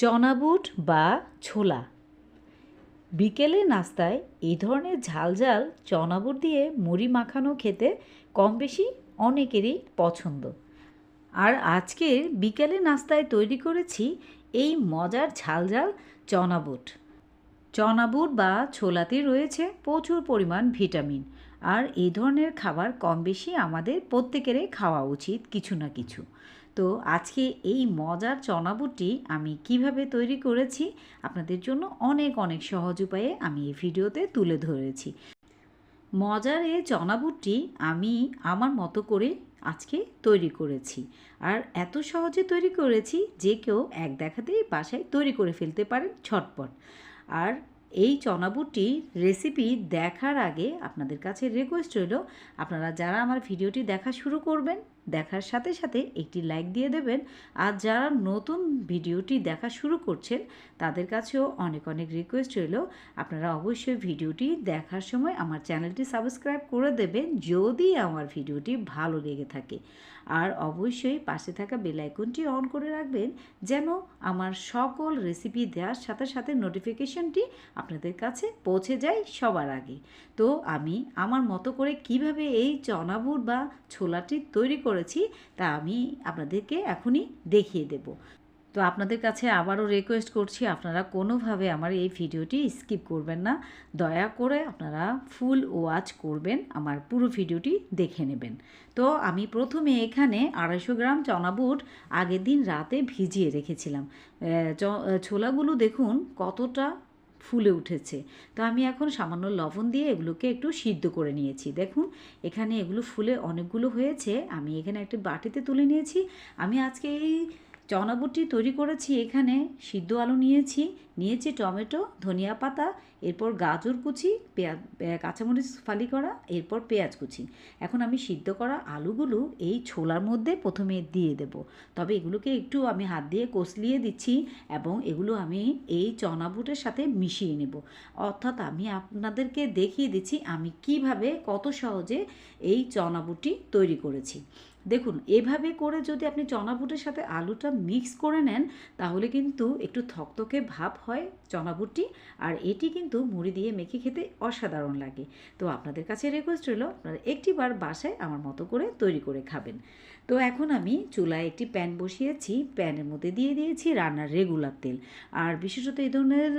চনাবুট বা ছোলা। বিকেলে নাস্তায় এই ধরনের ঝাল ঝাল চনাবুট দিয়ে মুড়ি মাখানো খেতে কম বেশি অনেকেরই পছন্দ। আর আজকের বিকেলে নাস্তায় তৈরি করেছি এই মজার ঝাল ঝাল চনাবুট। চনাবুট বা ছোলাতে রয়েছে প্রচুর পরিমাণ ভিটামিন। আর এই ধরনের খাবার কম বেশি আমাদের প্রত্যেকেরই খাওয়া উচিত কিছু না কিছু। তো আজকে এই মজার চনাবুটটি আমি কীভাবে তৈরি করেছি আপনাদের জন্য অনেক অনেক সহজ উপায়ে আমি এই ভিডিওতে তুলে ধরেছি। মজার এই চনাবুটটি আমি আমার মতো করে আজকে তৈরি করেছি। আর এত সহজে তৈরি করেছি যে কেউ এক দেখাতেই বাসায় তৈরি করে ফেলতে পারেন ছটপট। আর এই চনাবুটি রেসিপি দেখার আগে আপনাদের কাছে রিকোয়েস্ট রইল, আপনারা যারা আমার ভিডিওটি দেখা শুরু করবেন দেখার সাথে সাথে একটি লাইক দিয়ে দেবেন। আর যারা নতুন ভিডিওটি দেখা শুরু করছেন, তাদের কাছেও অনেক অনেক রিকোয়েস্ট রইল। আপনারা অবশ্যই ভিডিওটি দেখার সময় আমার চ্যানেলটি সাবস্ক্রাইব করে দেবেন যদি আমার ভিডিওটি ভালো লেগে থাকে। আর অবশ্যই পাশে থাকা বেল আইকনটি অন করে রাখবেন যেন আমার সকল রেসিপি দেওয়ার সাথে সাথে নোটিফিকেশনটি আপনাদের কাছে পৌঁছে যায় সবার আগে। তো আমি আমার মতো করে কীভাবে এই চনাবুট বা ছোলাটি তৈরি করেছি, তা আমি আপনাদেরকে এখনই দেখিয়ে দেব। তো আপনাদের কাছে আবারও রিকোয়েস্ট করছি, আপনারা কোনোভাবে আমার এই ভিডিওটি স্কিপ করবেন না। দয়া করে আপনারা ফুল ওয়াচ করবেন, আমার পুরো ভিডিওটি দেখে নেবেন। তো আমি প্রথমে এখানে আড়াইশো গ্রাম চনাবুট আগের দিন রাতে ভিজিয়ে রেখেছিলাম। ছোলাগুলো দেখুন কতটা ফুলে উঠেছে। তো আমি এখন সামান্য লবণ দিয়ে এগুলোকে একটু সিদ্ধ করে নিয়েছি। দেখুন, এখানে এগুলো ফুলে অনেকগুলো হয়েছে। আমি এখানে একটা বাটিতে তুলে নিয়েছি। আমি আজকে এই চনাবুটি তৈরি করেছি এখানে, সিদ্ধ আলু নিয়েছি নিয়েছি টমেটো, ধনিয়া পাতা, এরপর গাজর কুচি, পেঁয়াজ কাঁচামরিচ ফালি করা, এরপর পেঁয়াজ কুচি। এখন আমি সিদ্ধ করা আলুগুলো এই ছোলার মধ্যে প্রথমে দিয়ে দেব। তবে এগুলোকে একটু আমি হাত দিয়ে কষলিয়ে দিচ্ছি এবং এগুলো আমি এই চনাবুটের সাথে মিশিয়ে নেব। অর্থাৎ আমি আপনাদেরকে দেখিয়ে দিচ্ছি আমি কীভাবে কত সহজে এই চনাবুটি তৈরি করেছি। দেখুন, এভাবে করে যদি আপনি চনাবুটের সাথে আলুটা মিক্স করে নেন, তাহলে কিন্তু একটু থকথকে ভাব হয় চনাবুটটি আর এটি কিন্তু মুড়ি দিয়ে মেখে খেতে অসাধারণ লাগে। তো আপনাদের কাছে রিকোয়েস্ট রইল, আপনারা একটিবার বাসায় আমার মতো করে তৈরি করে খাবেন। তো এখন আমি চুলায় একটি প্যান বসিয়েছি, প্যানের মধ্যে দিয়ে দিয়েছি রান্নার রেগুলার তেল। আর বিশেষত এই ধরনের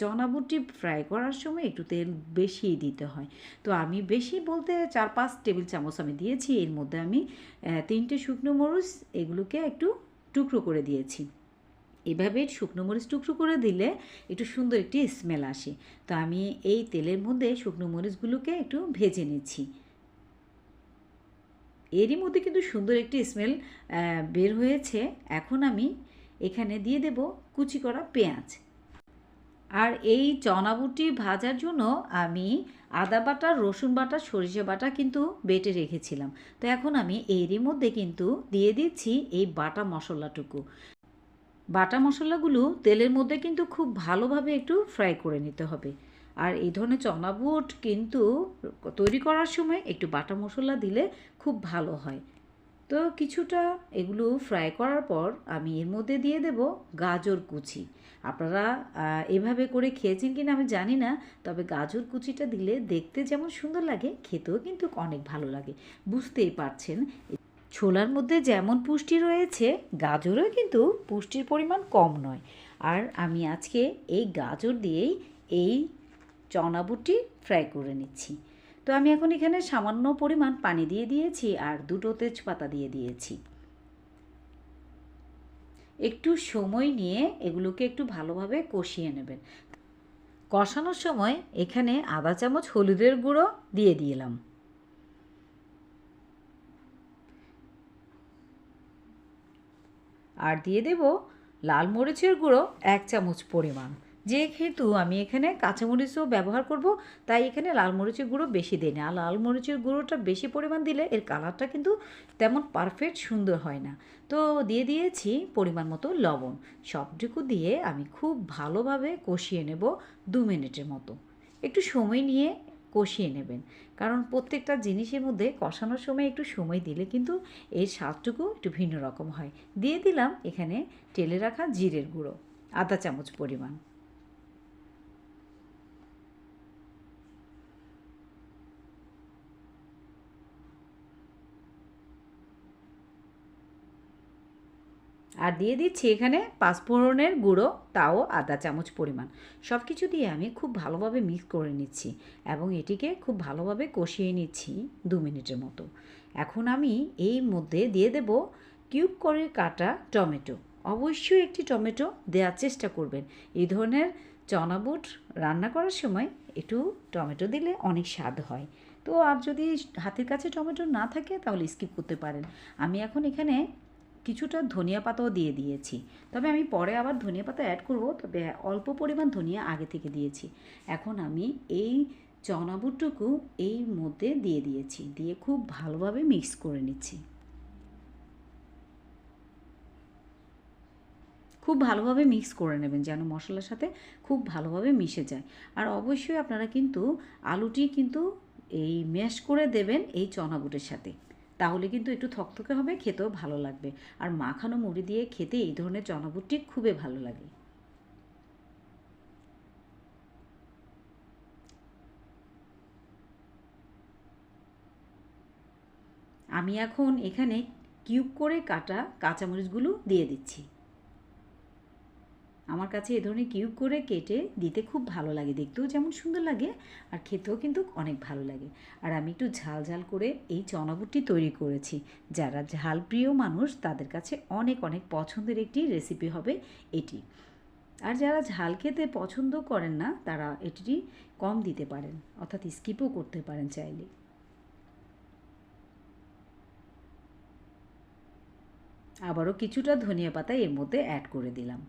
চনাবুটি ফ্রাই করার সময় একটু তেল বেশি দিতে হয়। তো আমি বেশি বলতে চার পাঁচ টেবিল চামচ আমি দিয়েছি, এর মধ্যে আমি তিনটে শুকনো মরিচ, এগুলোকে একটু টুকরো করে দিয়েছি। এভাবে শুকনো মরিচ টুকরো করে দিলে একটু সুন্দর একটি স্মেল আসে। তো আমি এই তেলের মধ্যে শুকনো মরিচগুলোকে একটু ভেজে নিচ্ছি। এরই মধ্যে কিন্তু সুন্দর একটি স্মেল বের হয়েছে। এখন আমি এখানে দিয়ে দেব কুচি করা পেঁয়াজ। আর এই চনাবুটি ভাজার জন্য আমি আদা বাটা, রসুন বাটা, সরিষা বাটা কিন্তু বেটে রেখেছিলাম। তো এখন আমি এরই মধ্যে কিন্তু দিয়ে দিচ্ছি এই বাটা মশলাটুকু। বাটা মশলাগুলো তেলের মধ্যে কিন্তু খুব ভালোভাবে একটু ফ্রাই করে নিতে হবে। আর এই ধরনের চনাবুট কিন্তু তৈরি করার সময় একটু বাটা মশলা দিলে খুব ভালো হয়। তো কিছুটা এগুলো ফ্রাই করার পর আমি এর মধ্যে দিয়ে দেব গাজর কুচি। আপনারা এভাবে করে খেয়েছেন কিনা আমি জানি না, তবে গাজর কুচিটা দিলে দেখতে যেমন সুন্দর লাগে, খেতেও কিন্তু অনেক ভালো লাগে। বুঝতেই পারছেন? ছোলার মধ্যে যেমন পুষ্টি রয়েছে, গাজরেও কিন্তু পুষ্টির পরিমাণ কম নয়। আর আমি আজকে এই গাজর দিয়েই এই চনাবুটি ফ্রাই করে নিচ্ছি। তো আমি এখন এখানে সামান্য পরিমাণ পানি দিয়ে দিয়েছি আর দুটো তেজপাতা দিয়ে দিয়েছি। একটু সময় নিয়ে এগুলোকে একটু ভালোভাবে কষিয়ে নেবেন। কষানোর সময় এখানে আধা চামচ হলুদের গুঁড়ো দিয়ে দিলাম। আর দিয়ে দেব লাল মরিচের গুঁড়ো এক চামচ পরিমাণ। যেহেতু আমি এখানে কাঁচামরিচও ব্যবহার করব, তাই এখানে লাল মরিচের গুঁড়ো বেশি দিই না। লাল মরিচের গুঁড়োটা বেশি পরিমাণ দিলে এর কালারটা কিন্তু তেমন পারফেক্ট সুন্দর হয় না। তো দিয়ে দিয়েছি পরিমাণ মতো লবণ। সবটুকু দিয়ে আমি খুব ভালোভাবে কষিয়ে নেব দু মিনিটের মতো। একটু সময় নিয়ে কষিয়ে নেবেন। কারণ প্রত্যেকটা জিনিসের মধ্যে কষানোর সময় একটু সময় দিলে কিন্তু এর স্বাদটুকু একটু ভিন্ন রকম হয়। দিয়ে দিলাম এখানে টেলে রাখা জিরের গুঁড়ো, আধা চামচ পরিমাণ। আর দিয়ে দিচ্ছি এখানে পাঁচফোড়নের গুঁড়ো, তাও আধা চামচ পরিমাণ। সব কিছু দিয়ে আমি খুব ভালোভাবে মিক্স করে নিচ্ছি এবং এটিকে খুব ভালোভাবে কষিয়ে নিচ্ছি দু মিনিটের মতো। এখন আমি এই মধ্যে দিয়ে দেব কিউব করে কাটা টমেটো। অবশ্যই একটি টমেটো দেওয়ার চেষ্টা করবেন। এই ধরনের চনা বুট রান্না করার সময় একটু টমেটো দিলে অনেক স্বাদ হয়। তো আর যদি হাতের কাছে টমেটো না থাকে তাহলে স্কিপ করতে পারেন। আমি এখন এখানে কিছুটা ধনিয়া পাতাও দিয়ে দিয়েছি। তবে আমি পরে আবার ধনিয়া পাতা অ্যাড করব। তবে অল্প পরিমাণ ধনিয়া আগে থেকে দিয়েছি। এখন আমি এই চনা বুটটুকু এই মধ্যে দিয়ে দিয়েছি। দিয়ে খুব ভালোভাবে মিক্স করে নিচ্ছি। খুব ভালোভাবে মিক্স করে নেবেন যেন মশলার সাথে খুব ভালোভাবে মিশে যায়। আর অবশ্যই আপনারা কিন্তু আলুটি কিন্তু এই ম্যাশ করে দেবেন এই চনা বুটের সাথে। তাহলে কিন্তু একটু থকথকে হবে, খেতেও ভালো লাগবে। আর মাখানো মুড়ি দিয়ে খেতে এই ধরনের চনাবুটটি খুবই ভালো লাগে। আমি এখন এখানে কিউব করে কাটা কাঁচামরিচগুলো দিয়ে দিচ্ছি। আমার কাছে এ ধরনের কিউব করে কেটে দিতে খুব ভালো লাগে দেখতেও যেমন সুন্দর লাগে, আর খেতেও কিন্তু অনেক ভালো লাগে। আর আমি একটু ঝাল ঝাল করে এই চনাবুটটি তৈরি করেছি। যারা ঝাল প্রিয় মানুষ, তাদের কাছে অনেক অনেক পছন্দের একটি রেসিপি হবে এটি। আর যারা ঝাল খেতে পছন্দ করেন না, তারা এটি কম দিতে পারেন, অর্থাৎ স্কিপও করতে পারেন চাইলে। আবারও কিছুটা ধনিয়া পাতা এর মধ্যে অ্যাড করে দিলাম।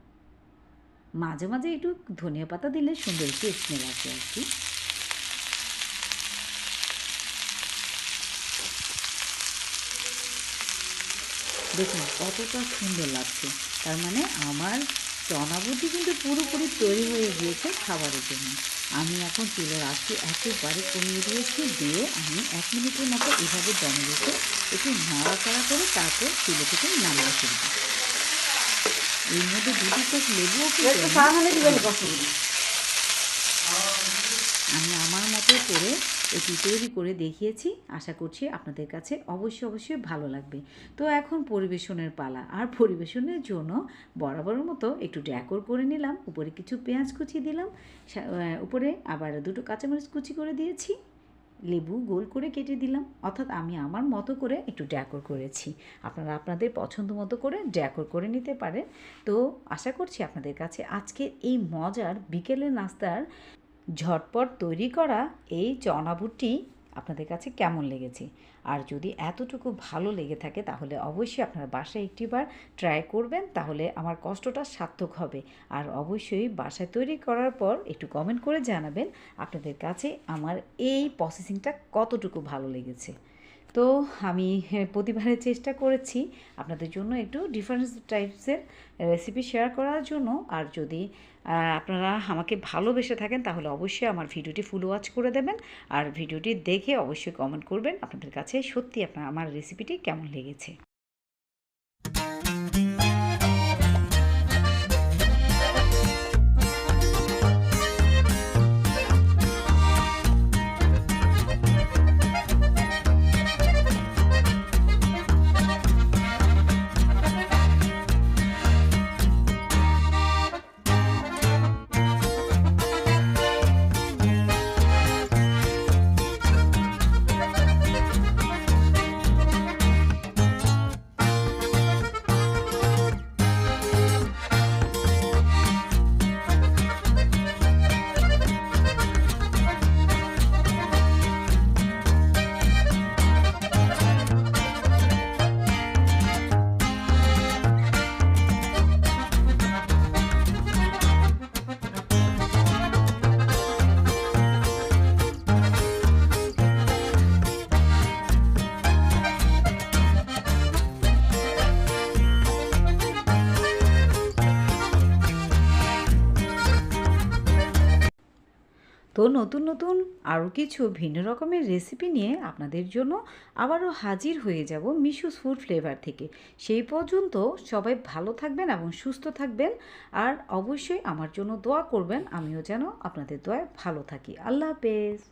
মাঝে মাঝে একটু ধনিয়া পাতা দিলে সুন্দর একটু স্মেল আসে আর কি। দেখুন, কতটা সুন্দর লাগছে। তার মানে আমার চনাবুটি কিন্তু পুরোপুরি তৈরি হয়ে গিয়েছে খাবারের জন্য। আমি এখন চুলের আঁচটি একেবারে কমিয়ে দিয়েছি, দিয়ে আমি এক মিনিটের মতো এভাবে দমে রেখে একটু নাড়াচাড়া করে তারপর চুলে থেকে নামিয়ে ফেলব। এর মধ্যে দুটি চোখ লেবুও আমি আমার মতো করে এটি তৈরি করে দেখিয়েছি। আশা করছি আপনাদের কাছে অবশ্যই অবশ্যই ভালো লাগবে। তো এখন পরিবেশনের পালা। আর পরিবেশনের জন্য বরাবরের মতো একটু ড্যাকর করে নিলাম। উপরে কিছু পেঁয়াজ কুচি দিলাম। উপরে আবার দুটো কাঁচামরিচ কুচি করে দিয়েছি। লেবু গোল করে কেটে দিলাম। অর্থাৎ আমি আমার মতো করে একটু ড্যাকর করেছি। আপনারা আপনাদের পছন্দ মতো করে ড্যাকর করে নিতে পারেন। তো আশা করছি আপনাদের কাছে আজকে এই মজার বিকেলের নাস্তার ঝটপট তৈরি করা এই চনাবুটি আপনাদের কাছে কেমন লেগেছে? আর যদি এতটুকু ভালো লেগে থাকে তাহলে অবশ্যই আপনারা বাসায় একটিবার ট্রাই করবেন, তাহলে আমার কষ্টটা সার্থক হবে। আর অবশ্যই বাসায় তৈরি করার পর একটু কমেন্ট করে জানাবেন আপনাদের কাছে আমার এই প্রসেসিংটা কতটুকু ভালো লেগেছে। তো আমি প্রতিবারের চেষ্টা করেছি আপনাদের জন্য একটু ডিফারেন্স টাইপসের রেসিপি শেয়ার করার জন্য। আর যদি আপনারা আমাকে ভালোবেসে থাকেন, তাহলে অবশ্যই আমার ভিডিওটি ফুল ওয়াচ করে দেবেন। আর ভিডিওটি দেখে অবশ্যই কমেন্ট করবেন আপনাদের কাছে সত্যি আপনার, আমার রেসিপিটি কেমন লেগেছে। তো নতুন নতুন আরও কিছু ভিন্ন রকমের রেসিপি নিয়ে আপনাদের জন্য আবারও হাজির হয়ে যাব মিশুস ফুড ফ্লেভার থেকে। সেই পর্যন্ত সবাই ভালো থাকবেন এবং সুস্থ থাকবেন। আর অবশ্যই আমার জন্য দোয়া করবেন। আমিও যেন আপনাদের দোয়ায় ভালো থাকি। আল্লাহ হাফেজ।